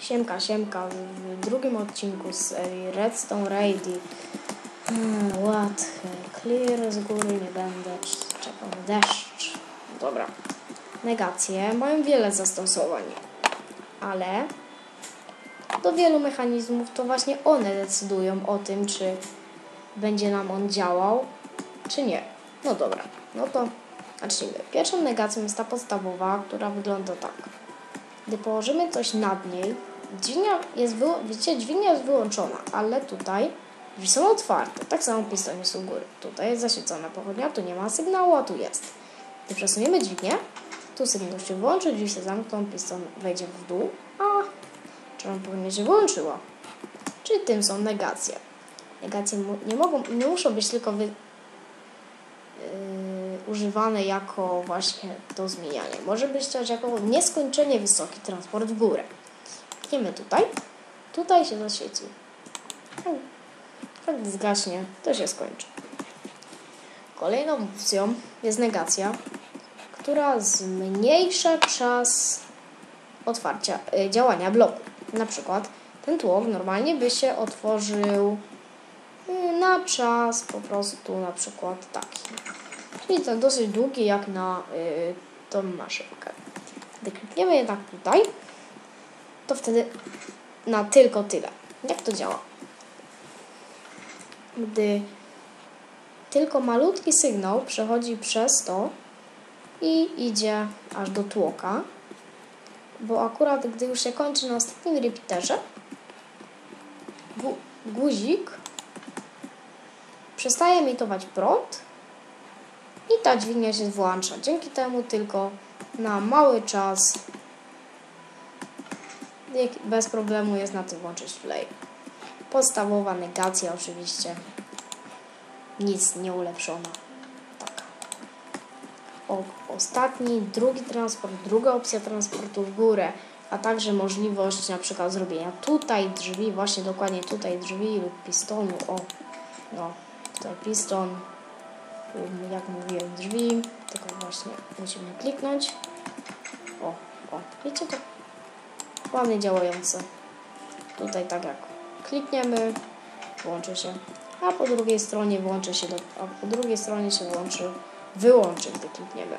Siemka, siemka, w drugim odcinku z serii Redstone Raid hmm, Łatwe, clear z góry, nie będę czekał deszcz. Dobra. Negacje mają wiele zastosowań, ale do wielu mechanizmów to właśnie one decydują o tym, czy będzie nam on działał, czy nie. No dobra, no to zacznijmy. Pierwszą negacją jest ta podstawowa, która wygląda tak. Gdy położymy coś nad niej, dźwignia jest, wyło- widzicie, dźwignia jest wyłączona, ale tutaj drzwi są otwarte. Tak samo piston jest u góry. Tutaj jest zaświecona pochodnia, tu nie ma sygnału, a tu jest. Gdy przesuniemy dźwignię, tu sygnał się włączy, drzwi się zamkną, piston wejdzie w dół, a czerwona pochodnia się wyłączyła. Czyli tym są negacje. Negacje nie, mogą, nie muszą być tylko wy, yy, używane jako właśnie do zmieniania. Może być też jako nieskończenie wysoki transport w górę. Klikniemy tutaj. Tutaj się zaświeci. Jak zgaśnie, to się skończy. Kolejną opcją jest negacja, która zmniejsza czas otwarcia, y, działania bloku. Na przykład ten tłok normalnie by się otworzył y, na czas po prostu na przykład taki. Czyli to dosyć długi jak na y, tą maszynkę. Gdy klikniemy jednak tutaj, to wtedy na tylko tyle. Jak to działa? Gdy tylko malutki sygnał przechodzi przez to i idzie aż do tłoka, bo akurat gdy już się kończy na ostatnim repeaterze, gu- guzik przestaje emitować prąd i ta dźwignia się włącza. Dzięki temu tylko na mały czas bez problemu jest na tym włączyć play. Podstawowa negacja oczywiście. Nic nie ulepszona. Tak. O, ostatni, drugi transport, druga opcja transportu w górę, a także możliwość na przykład zrobienia tutaj drzwi, właśnie dokładnie tutaj drzwi lub pistonu. O, no, tutaj piston, tu, jak mówiłem, drzwi, tylko właśnie musimy kliknąć. O, o, wiecie to? Ładnie działające. Tutaj tak jak klikniemy, włączy się, a po drugiej stronie włączy się, do, a po drugiej stronie się włączy, wyłączy, gdy klikniemy.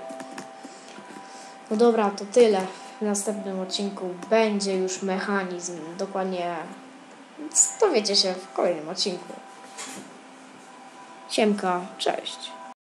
No dobra, to tyle. W następnym odcinku będzie już mechanizm. Dokładnie dowiecie się w kolejnym odcinku. Siemka, cześć.